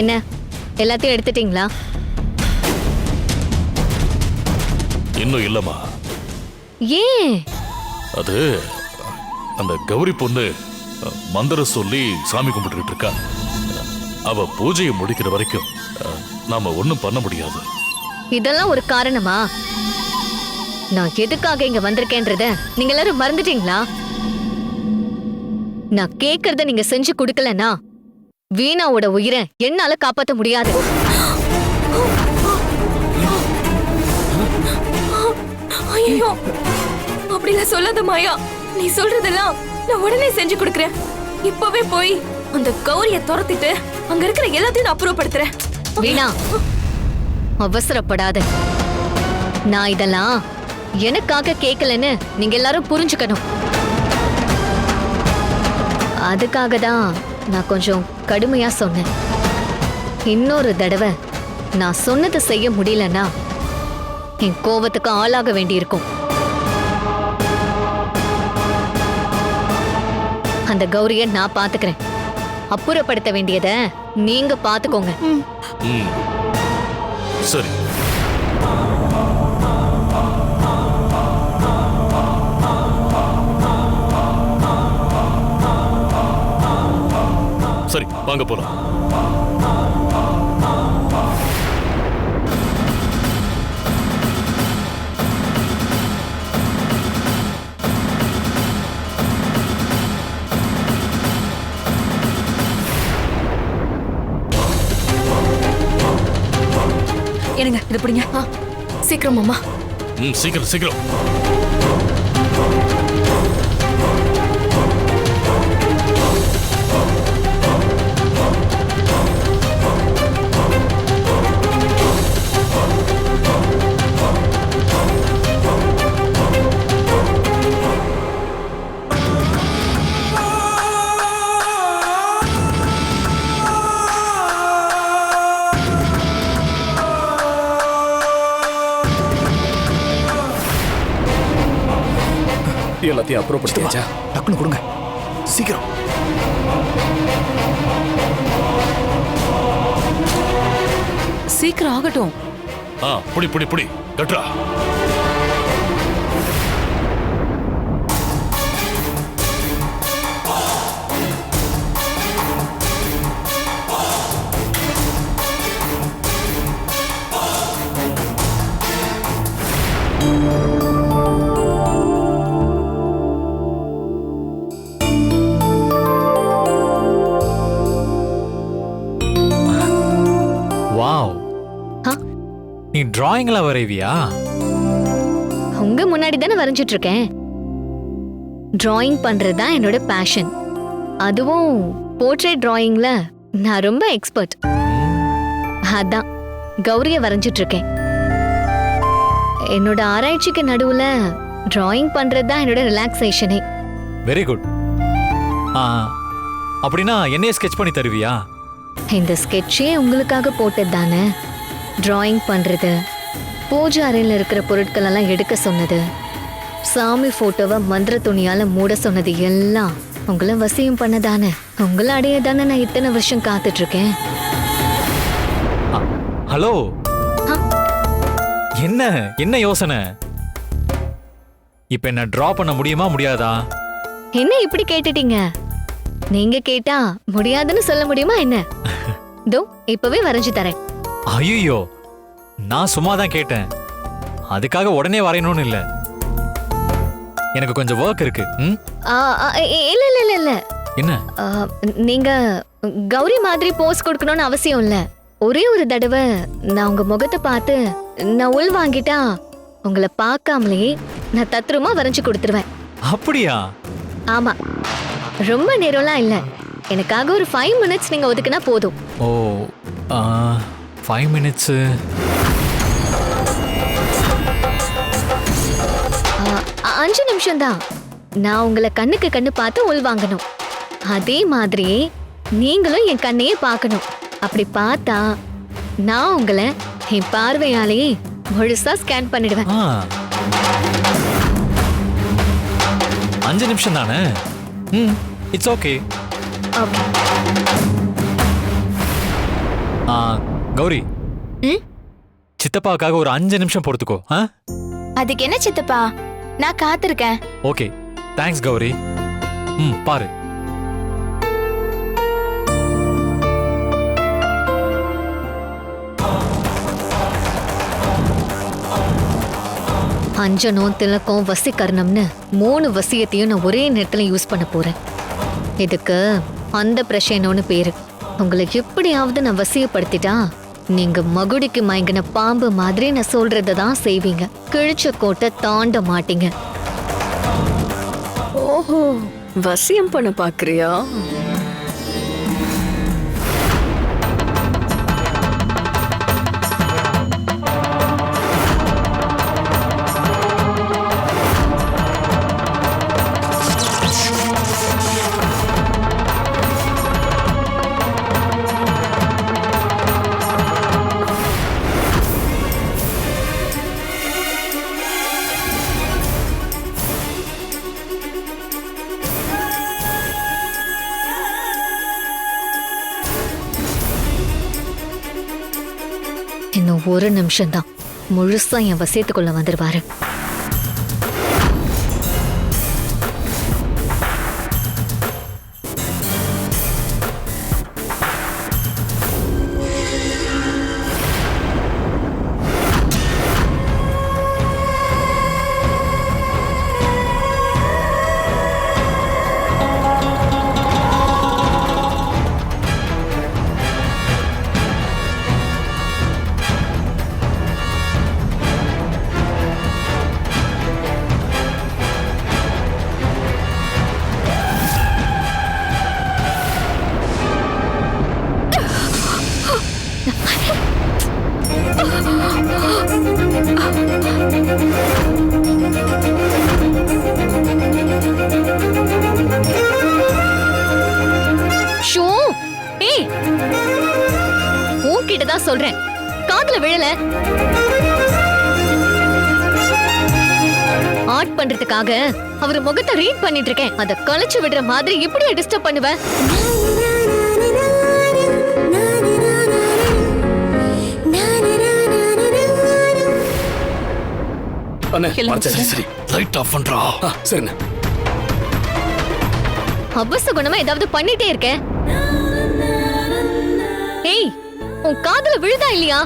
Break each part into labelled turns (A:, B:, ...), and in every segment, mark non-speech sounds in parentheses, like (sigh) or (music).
A: என்ன? எல்லாத்தையும் எடுத்துட்டீங்களா?
B: இன்னும் இல்லம்மா.
A: ஏன்?
B: அது அந்த கௌரி பொண்ணு அஹ், மந்திரம் சொல்லி சாமி கும்பிட்டுக்கிட்டு இருக்கா. அவ பூஜையை முடிக்கிற வரைக்கும் நாம ஒண்ணும் பண்ண முடியாது.
A: இதெல்லாம் ஒரு காரணமா? நான் எதுக்காக இங்க வந்திருக்கேன்றத நீங்க எல்லாரும் மறந்துட்டீங்களா? நான் கேக்குறத நீங்க செஞ்சு கொடுக்கலனா வீணாவோட உயிரை என்னால காப்பாத்த முடியாது.
C: ஐயோ அப்படிலாம் சொல்லாத மாயா. நீ சொல்றதெல்லாம் நான் உடனே செஞ்சு கொடுக்கறேன். இப்பவே போய் அந்த கௌரிய துரத்திட்டு அங்க இருக்கிற எல்லாத்தையும் நான் அப்புறப்படுத்துறேன்.
A: வீணா அவசரப்படாத. நான் இதெல்லாம் எனக்காக கேட்கலன்னு நீங்க எல்லாரும் புரிஞ்சுக்கணும். அதுக்காக தான் நான் கொஞ்சம் கடுமையா சொன்னேன். இன்னொரு தடவை நான் சொன்னதை செய்ய முடியலன்னா என் கோவத்துக்கு ஆளாக வேண்டியிருக்கும். அந்த கௌரிய நான் பாத்துக்கிறேன். அப்புறப்படுத்த வேண்டியதை நீங்க பாத்துக்கோங்க.
B: சரி. சரி வாங்க போலாம்.
C: என்னங்க இது பிடிங்க? சீக்கிரம் அம்மா.
B: ம் சீக்கிரம் சீக்கிரம்.
D: எல்லாத்தையும் அப்புறப்படுத்தியாச்சா டக்குன்னு கொடுங்க. சீக்கிரம்.
C: சீக்கிரம் ஆகட்டும்.
B: ஆ புடி புடி புடி. கட்டுறா
E: டிராயிங்லாம் வரைவியா?
A: உங்க முன்னாடி தானே வரைஞ்சிட்டு இருக்கேன் டிராயிங் பண்றது தான் என்னோட பேஷன் அதுவும் போர்ட்ரேட் டிராயிங்ல நான் ரொம்ப எக்ஸ்பர்ட் அதான் கௌரிய வரைஞ்சிட்டு இருக்கேன் என்னோட ஆராய்ச்சிக்கு நடுவுல டிராயிங் பண்றது தான் என்னோட ரிலாக்ஸேஷனே
E: வெரி குட் அப்படின்னா என்னைய ஸ்கெட்ச் பண்ணி தருவியா?
A: இந்த ஸ்கெட்சே உங்களுக்காக போட்டது தானே டிராயிங் பண்றது பூஜை அறையில் இருக்கிற பொருட்கள் எல்லாம் எடுக்க சொன்னது. சாமி போட்டோவை மந்திர துணியால மூட சொன்னது எல்லாம் உங்களை வசியம் பண்ணதானே. உங்களை அடைய தானே நான் இத்தனை வருஷம் காத்துட்டு இருக்கேன்
E: ஆ, ஹலோ? என்ன என்ன யோசனை? இப்ப என்ன டிரா பண்ண முடியுமா முடியாதா?
A: என்ன இப்படி கேட்டுட்டீங்க? நீங்க கேட்டா முடியாதுன்னு சொல்ல முடியுமா என்ன? (laughs) தோ இப்பவே வரைஞ்சு தரேன்.
E: ஐயோ நான் சும்மா தான் கேட்டேன். அதுக்காக உடனே வரையணும்னு இல்ல. எனக்கு கொஞ்சம் ஒர்க் இருக்கு. ம்?
A: ஆ, ஆ, இல்ல இல்ல இல்ல இல்ல.
E: என்ன?
A: ஆ, நீங்க கௌரி மாதிரி போஸ் கொடுக்கணும்னு அவசியம் இல்ல. ஒரே ஒரு தடவை நான் உங்க முகத்தை பார்த்து நான் உள் வாங்கிட்டா உங்களை பார்க்காமலேயே நான் தத்ரூமா வரைஞ்சு கொடுத்துருவேன்.
E: அப்படியா?
A: ஆமா. ரொம்ப நேரம்லாம் இல்ல. எனக்காக ஒரு ஃபைவ் மினிட்ஸ் நீங்க ஒதுக்குனா போதும்.
E: ஓ ஃபைவ் மினிட்ஸு
A: ஆ, அஞ்சு நிமிஷம் தான் நான் உங்களை கண்ணுக்கு கண்ணு பார்த்து உள் வாங்கணும். அதே மாதிரியே நீங்களும் என் கண்ணையே பார்க்கணும். அப்படி பார்த்தா நான் உங்களை என் பார்வையாலேயே முழுசா ஸ்கேன் பண்ணிடுவேன்.
E: அஞ்சு நிமிஷம் தானே ம் இட்ஸ் ஓகே
A: ஓகே
E: ஆ, கௌரி.
C: ம்?
E: சித்தப்பாவுக்காக ஒரு அஞ்சு நிமிஷம் பொறுத்துக்கோ ஆ?
C: அதுக்கு என்ன சித்தப்பா? நான் காத்திருக்கேன்.
E: ஓகே. தேங்க்ஸ் கௌரி. ம் பாரு.
A: அஞ்சனம் திலக்கம் வசீகரணம்னு மூணு வசியத்தையும் நான் ஒரே நேரத்துல யூஸ் பண்ண போறேன். இதுக்கு அந்த பிரஷனோன்னு பேரு. உங்களை எப்படியாவது நான் வசியப்படுத்திட்டா நீங்க மகுடிக்கு மயங்கின பாம்பு மாதிரி நான் சொல்றதை தான் செய்வீங்க. கிழிச்ச கோட்டை தாண்ட மாட்டீங்க.
F: ஓஹோ வசியம் பண்ண பாக்குறியா?
A: ஒரு நிமிஷம்தான். முழுசா என் வசியத்துக்குள்ள வந்துருவாரு. பண்றதுக்காக அவர் முகத்தை ரீட் பண்ணிட்டு இருக்கேன் அத கழிச்சு விடுற மாதிரி இப்படியே டிஸ்டர்ப் பண்ணுவ?
D: அண்ணே மறைச்சாச்சு, சரி
B: லைட் ஆஃப் பண்றா.
D: ஆ சரிண்ணே.
A: அபசகுணமா ஏதாவது பண்ணிட்டே இருக்க? ஏய் உன் காதுல விழுதா இல்லையா?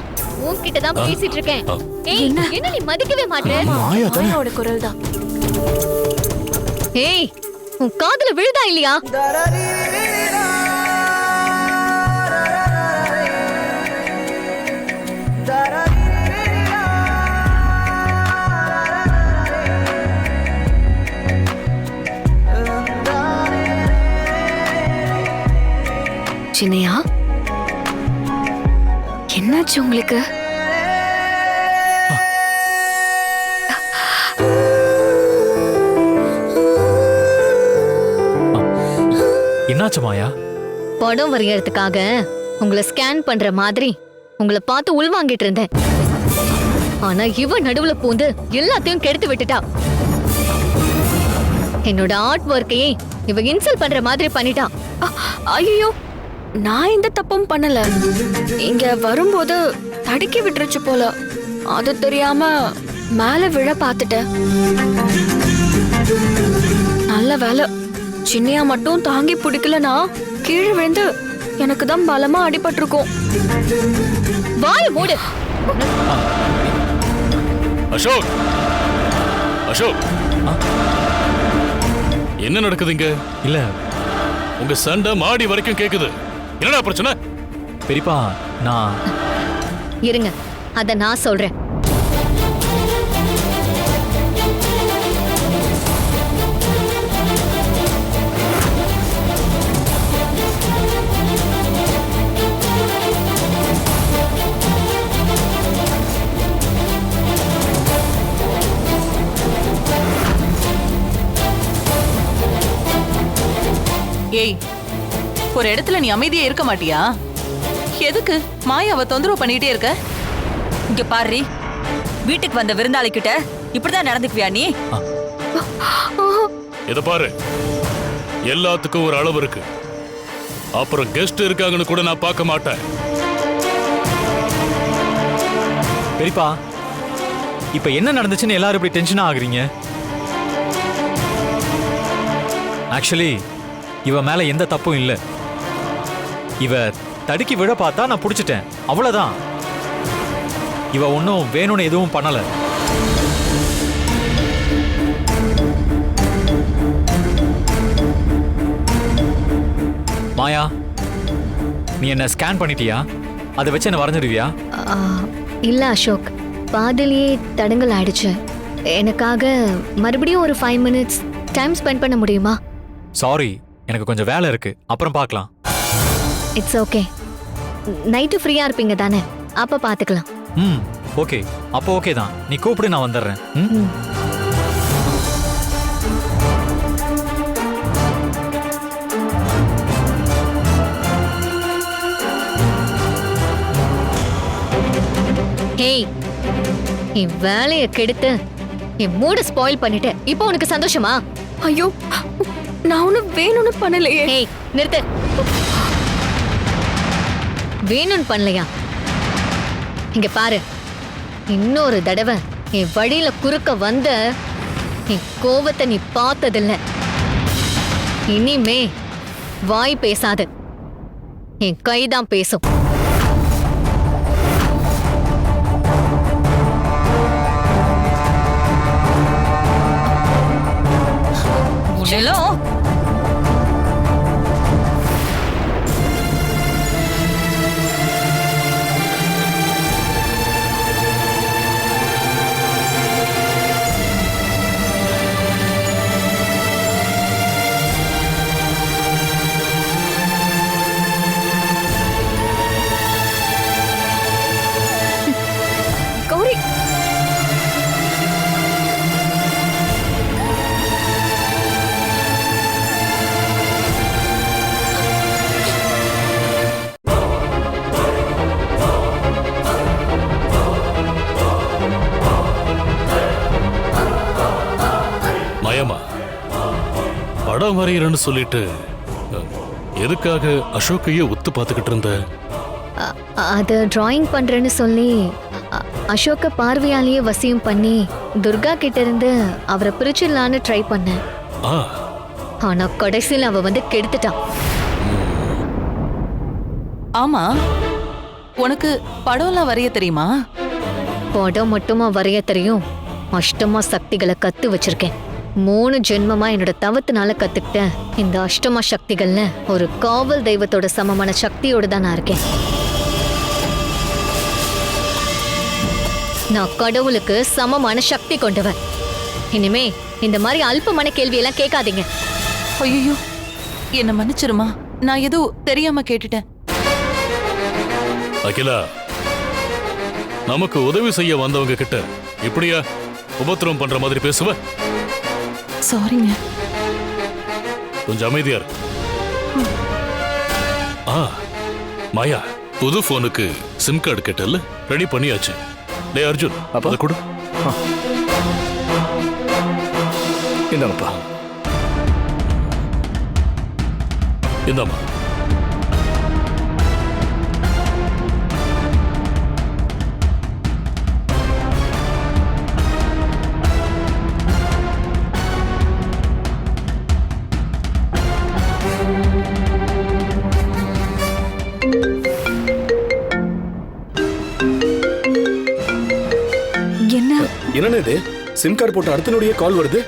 A: உன்கிட்ட தான் பேசிட்டு இருக்கேன் ஏய் என்ன? நீ மதிக்கவே மாட்டே
D: மாயா தானே.
C: மாயாவோட குரல் தான்
A: ஏய் உன் காதுல விழுதா இல்லையா?
C: சின்னையா? என்னாச்சு உங்களுக்கு?
E: என்னாச்சு மாயா?
A: படம் வரையறதுக்காக உங்களை ஸ்கேன் பண்ற மாதிரி உங்களை பார்த்து உள்வாங்கிட்டு இருந்தேன். ஆனா இவ நடுவுல பூந்து எல்லாத்தையும் கெடுத்து விட்டுட்டா. என்னோட ஆர்ட் ஒர்க்கையே இவ இன்சல்ட் பண்ற மாதிரி பண்ணிட்டா.
F: ஐயோ நான் எந்த தப்பும் பண்ணல. இங்க வரும்போது தடுக்கி விட்டுருச்சு போல. அது தெரியாம மேல விழ பார்த்துட்டேன். நல்ல வேலை. சின்னையா மட்டும் தாங்கி பிடிக்கலனா கீழே விழுந்து எனக்கு தான் பலமா அடிபட்டிருக்கும்.
A: வாய மூடு.
B: அசோக். அசோக். என்ன நடக்குது இங்க?
E: இல்ல.
B: உங்க சண்டை மாடி வரைக்கும் கேக்குது. என்னடா பிரச்சனை?
E: பெரியப்பா நான்
A: இருங்க அத நான் சொல்றேன்.
G: ஏய் ஒரு இடத்துல நீ அமைதியா இருக்க மாட்டியா? எதுக்கு? மாயாவை தொந்தரவு பண்ணிட்டே இருக்க?
H: இங்க பாரு. வீட்டுக்கு வந்த விருந்தாளி கிட்ட இப்படிதான் நடந்துக்குவியா நீ?
B: இத பாரு. எல்லாத்துக்கும் ஒரு அளவு இருக்கு. அப்புறம் கெஸ்ட் இருக்காங்கன்னு கூட நான் பார்க்க மாட்டேன்.
E: சரிப்பா இப்ப என்ன நடந்துச்சுன்னு எல்லாரும் இப்படி டென்ஷனா ஆகுறீங்க? ஆக்சுவலி இவ மேல எந்த தப்பும் இல்ல. இவ தடுக்கி விழ பார்த்தா நான் புடிச்சிட்டேன். அவ்வளவுதான். இவ ஒன்றும் வேணும்னு எதுவும் பண்ணல. மாயா நீ என்ன ஸ்கேன் பண்ணிட்டியா? அதை வச்சு என்ன வரைஞ்சிடுவியா?
A: இல்ல அசோக். பாதிலேயே தடங்கல் ஆயிடுச்சு. எனக்காக மறுபடியும் ஒரு ஃபைவ் மினிட்ஸ் டைம் ஸ்பெண்ட் பண்ண முடியுமா?
E: சாரி எனக்கு கொஞ்சம் வேலை இருக்கு. அப்புறம் பார்க்கலாம்.
A: இட்ஸ் ஓகே நைட்டு ஃப்ரீயா இருப்பீங்க தானே? அப்ப பாத்துக்கலாம்.
E: ம் ஓகே அப்போ ஓகே தான். நீ கூப்பிடு நான் வந்துடுறேன். ம்.
A: ஹேய் என் வேலையை கெடுத்து என் மூட ஸ்பாயில் பண்ணிட்டு இப்போ உனக்கு சந்தோஷமா?
F: ஐயோ நான் ஒன்றும் வேணும்னு பண்ணலையே.
A: ஹேய் நிறுத்து. வேணும்னு பண்ணலையா? இங்க பாரு. இன்னொரு தடவை என் வழியில குறுக்க வந்த என் கோவத்தை நீ பார்த்ததில்ல. இனிமே வாய் பேசாது. என் கைதான் பேசும்.
H: செல்லோ
B: வரைகிறேன்னு சொல்லிட்டு எதுக்காக அசோக்கையே உத்து பார்த்துக்கிட்டு இருந்த?
A: அது டிராயிங் பண்றேன்னு சொல்லி அசோக்க பார்வையாலேயே வசியம் பண்ணி துர்கா கிட்ட இருந்து அவரை பிரிச்சிடலான்னு ட்ரை பண்ணேன்.
B: ஆ.
A: ஆனா கடைசியில் அவ வந்து கெடுத்துட்டான்
G: ஆமா. உனக்கு படம்லாம் வரைய தெரியுமா?
A: படம் மட்டுமா வரைய தெரியும். அஷ்டமா சக்திகளை கத்து வச்சிருக்கேன். மூணு ஜென்மமா என்னோட தவத்தினால கத்துக்கிட்டேன். இந்த அஷ்டமா சக்திகள்ல ஒரு காவல் தெய்வத்தோட சமமான சக்தியோட தான் நான் இருக்கேன். நான் கடவுளுக்கு சமமான சக்தி கொண்டவன். இனிமே இந்த மாதிரி அல்பமான கேள்வியெல்லாம் கேட்காதீங்க.
G: ஐயோ என்ன மன்னிச்சிருமா? நான் ஏதோ தெரியாம கேட்டுட்டேன்.
B: அகிலா நமக்கு உதவி செய்ய வந்தவங்க கிட்ட இப்படியா உபத்திரவம் பண்ற மாதிரி பேசுவ?
G: சாரிங்க
B: கொஞ்சம் அமைதியா இரு. ஆ மாயா புது போனுக்கு சிம் கார்டு கேட்டல ரெடி பண்ணியாச்சு. டேய் அர்ஜுன்
D: அப்பா?
B: அதை கொடு.
D: இந்தாங்கப்பா.
B: இந்தாம்மா.
D: இது சிம் கார்டு போட்ட அடுத்த நொடியே கால் வருது?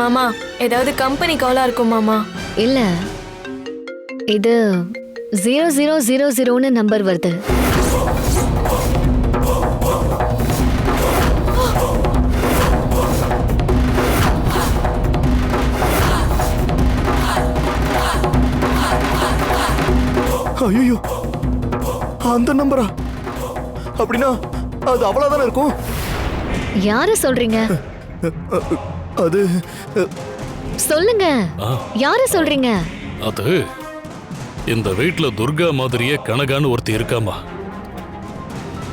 C: மாமா ஏதாவது கம்பெனி காலா இருக்கும் மாமா.
A: இல்ல. இது ஜீரோ ஜீரோ ஜீரோ ஜீரோன்னு நம்பர் வருது.
D: ஐயோ அந்த நம்பரா அப்படின்னா அது அவ்வளவுதானே இருக்கும்?
A: யார சொல்றீங்க?
D: அது
A: சொல்லுங்க. யார சொல்றீங்க?
B: அது இந்த வீட்ல துர்கா மாதிரியே கனகான்னு ஒருத்தி இருக்காமா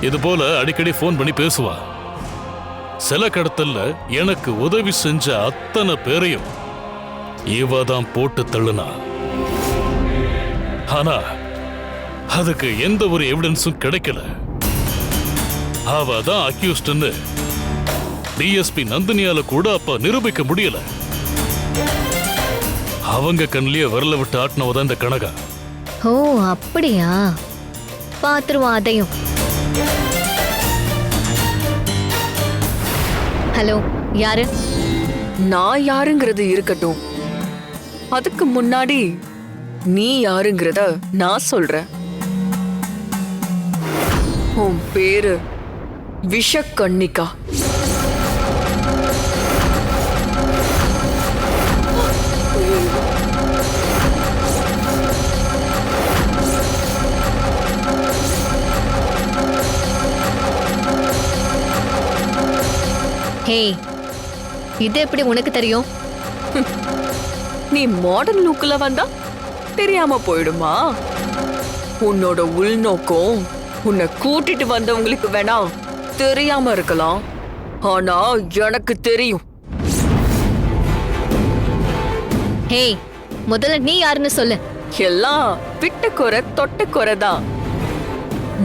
B: இது போல அடிக்கடி ஃபோன் பண்ணி பேசுவா. சில கடத்தல்ல எனக்கு உதவி செஞ்ச அத்தனை பேரையும் இவ தான் போட்டு தள்ளுனா. ஆனா அதுக்கு எந்த ஒரு எவிடன்ஸும் கிடைக்கல. அவ தான் அக்யூஸ்ட்னு டிஎஸ்பி நந்தினியால கூட அப்ப நிரூபிக்க முடியல. அவங்க கண்ணிலேயே விரல விட்டு ஆட்டினவ தான் இந்த கனகா.
A: ஓ அப்படியா? பாத்துருவோம் அதையும். ஹலோ யாரு?
F: நான் யாருங்கிறது இருக்கட்டும். அதுக்கு முன்னாடி நீ யாருங்கிறத நான் சொல்றேன். உன் பேரு விஷக்கண்ணிகா.
A: ஹே இது எப்படி உனக்கு தெரியும்?
F: நீ மாடர்ன் லுக்ல வந்தா தெரியாம போயிடுமா? உன்னோட உள்நோக்கம் உன்னை கூட்டிட்டு வந்தவங்களுக்கு வேணா தெரியாம இருக்கலாம். ஆனா எனக்கு தெரியும்.
A: ஹே முதல்ல நீ யாருன்னு சொல்லு.
F: எல்லாம் விட்ட குறை தொட்ட குறை தான்.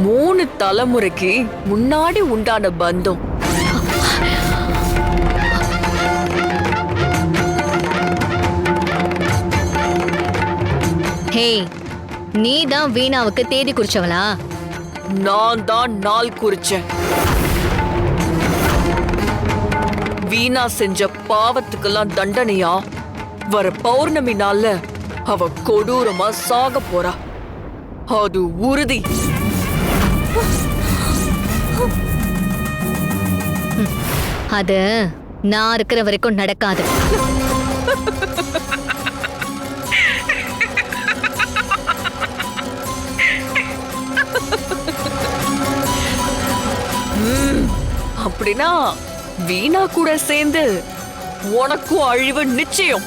F: மூணு தலைமுறைக்கு முன்னாடி உண்டான பந்தம்.
A: ஹே நீ தான் வீணாவுக்கு தேதி குறிச்சவளா?
F: நான் தான் நாள் குறிச்சேன். வீணா செஞ்ச பாவத்துக்கெல்லாம் தண்டனையா? வர பௌர்ணமி நாள்ல அவ கொடூரமா சாக போறா. அது உறுதி.
A: அது நான் இருக்கிற வரைக்கும் நடக்காது. (laughs)
F: அப்படின்னா வீணா கூட சேர்ந்து உனக்கும் அழிவு நிச்சயம்.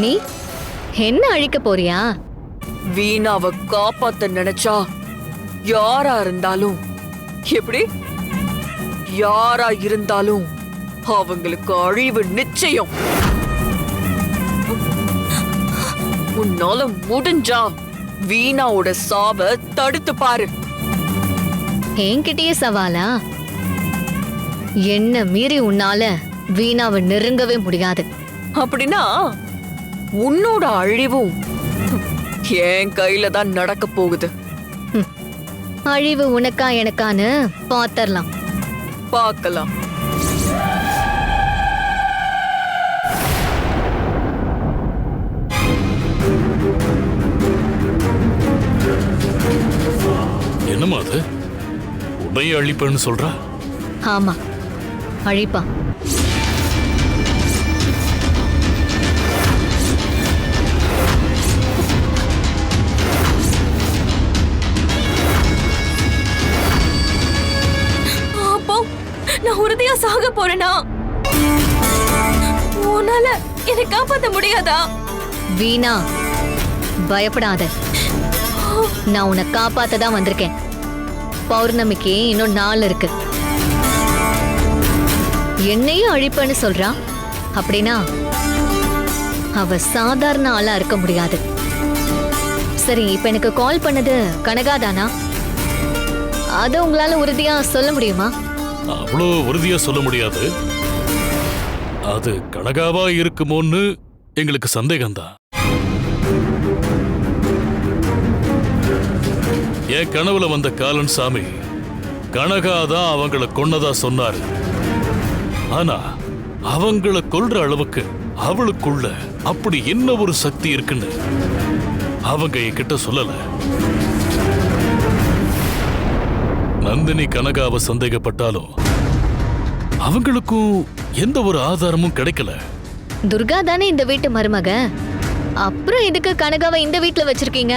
A: நீ என்ன அழிக்க போறியா?
F: வீணாவை காப்பாத்த நினைச்சா யாரா இருந்தாலும் எப்படி? யாரா இருந்தாலும் அவங்களுக்கு அழிவு நிச்சயம். உன்னால முடிஞ்சா வீணாவோட சாவ தடுத்து பாரு.
A: என்கிட்டயே சவாலா? என்ன மீறி உன்னால வீணாவை நெருங்கவே முடியாது.
F: அப்படின்னா உன்னோட அழிவும் என் கையில தான் நடக்க போகுது.
A: அழிவு உனக்கா எனக்கான்னு பாத்தரலாம்.
F: பார்க்கலாம்.
B: என்னம்மா அது? உன்னையே அழிப்பேன்னு சொல்றா?
A: ஆமா. அழிப்பா.
C: நான் சாக போறேனா? உன்னால என்னை காப்பாத்த முடியாதா?
A: வீணா பயப்படாத. நான் உன்னை காப்பாத்த தான் வந்திருக்கேன். பௌர்ணமிக்கு இன்னும் நாள் இருக்கு. என்னையும் அழிப்பேன்னு சொல்றா? அப்படின்னா அவ சாதாரண ஆளா இருக்க முடியாது. சரி இப்ப எனக்கு கால் பண்ணது கனகாதானா? அத உங்களால உறுதியா சொல்ல முடியுமா?
B: அவ்வளோ உறுதியா சொல்ல முடியாது. அது கனகாவா இருக்குமோன்னு எங்களுக்கு சந்தேகம்தான். என் கனவுல வந்த காலன் சாமி கனகா தான் அவங்கள கொன்னதா சொன்னாரு. ஆனா அவங்கள கொல்ற அளவுக்கு அவளுக்குள்ள அப்படி என்ன ஒரு சக்தி இருக்குன்னு அவங்க என்கிட்ட சொல்லல. நந்தினி கனகாவை சந்தேகப்பட்டாலும் அவங்களுக்கும் எந்த ஒரு ஆதாரமும் கிடைக்கல.
A: துர்கா தானே இந்த வீட்டு மருமக? அப்புறம் எதுக்கு கனகாவை இந்த வீட்ல வச்சிருக்கீங்க?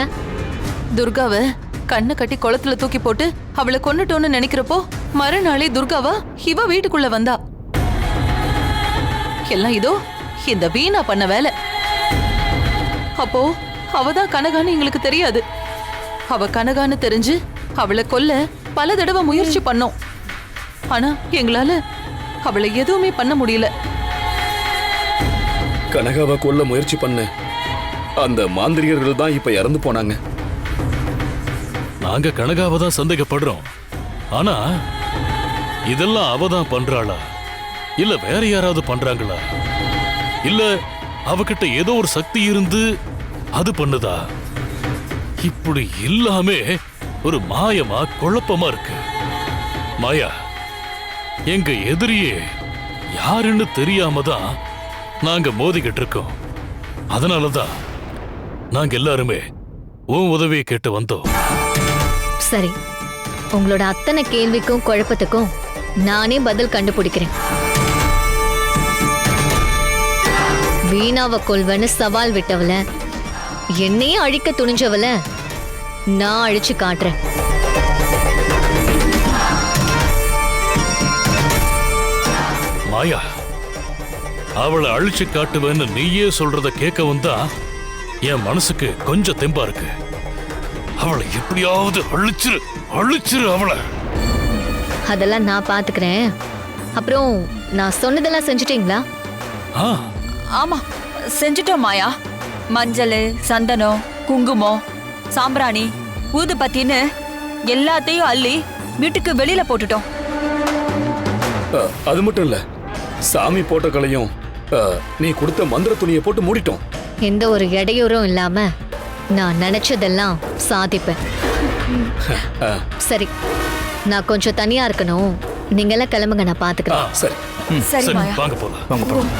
G: துர்காவை கண்ணை கட்டி குளத்துல தூக்கி போட்டு அவளை கொன்னுட்டோன்னு நினைக்கிறப்போ மறுநாளே துர்காவா இவ வீட்டுக்குள்ள வந்தா. எல்லாம் இதோ இந்த வீணா பண்ண வேலை. அப்போ அவதான் கனகான்னு எங்களுக்கு தெரியாது. அவ கனகான்னு தெரிஞ்சு அவளை கொல்ல பல தடவை முயற்சி பண்ணோம். ஆனா எங்களால அவளை எதுவுமே பண்ண முடியல.
D: கனகாவை கொல்ல முயற்சி பண்ண அந்த மாந்திரிகர்கள் தான் இப்ப இறந்து போனாங்க.
B: நாங்க கனகாவை தான் சந்தேகப்படுறோம். ஆனா இதெல்லாம் அவ தான் பண்றாளா? இல்ல வேற யாராவது பண்றாங்களா? இல்ல அவகிட்ட ஏதோ ஒரு சக்தி இருந்து அது பண்ணுதா? இப்படி எல்லாமே ஒரு மாயமா குழப்பமா இருக்கு. மாயா எங்க எதிரியே யாருன்னு தெரியாம தான் நாங்க மோதிக்கிட்டு இருக்கோம். அதனாலதான் நாங்க எல்லாருமே உன் உதவியை கேட்டு வந்தோம்.
A: சரி உங்களோட அத்தனை கேள்விக்கும் குழப்பத்துக்கும் நானே பதில் கண்டுபிடிக்கிறேன். வீணாவை கொள்வன்னு சவால் விட்டவள என்னையே அழிக்க துணிஞ்சவள நான் அழிச்சு காட்டுறேன்.
B: மாயா அவளை அழிச்சு காட்டுவேன்னு நீயே சொல்றத கேட்கவும் தான் என் மனசுக்கு கொஞ்சம் தெம்பா இருக்கு. அவளை எப்படியாவது அழிச்சிரு அழிச்சிரு அவளை.
A: அதெல்லாம் நான் பாத்துக்கிறேன் அப்புறம் நான் சொன்னதெல்லாம் செஞ்சிட்டீங்களா?
B: ஆ.
H: ஆமா செஞ்சுட்டோம் மாயா. மஞ்சள் சந்தனம் குங்குமம் சாம்பிராணி ஊதுபத்தின்னு எல்லாத்தையும் அள்ளி வீட்டுக்கு வெளியில போட்டுட்டோம்.
D: அது மட்டும் இல்ல. சாமி போட்ட கலையும் நீ கொடுத்த மந்திர துணியை போட்டு மூடிட்டோம்.
A: எந்த ஒரு இடையூறும் இல்லாம நான் நினைச்சதெல்லாம் சாதிப்பேன். சரி நான் கொஞ்சம் தனியா இருக்கணும். நீங்க எல்லாம் கிளம்புங்க நான் பாத்துக்கிறேன்.
D: சரி.
H: சரி
B: வாங்க போலாம்.
E: வாங்க போலாம்.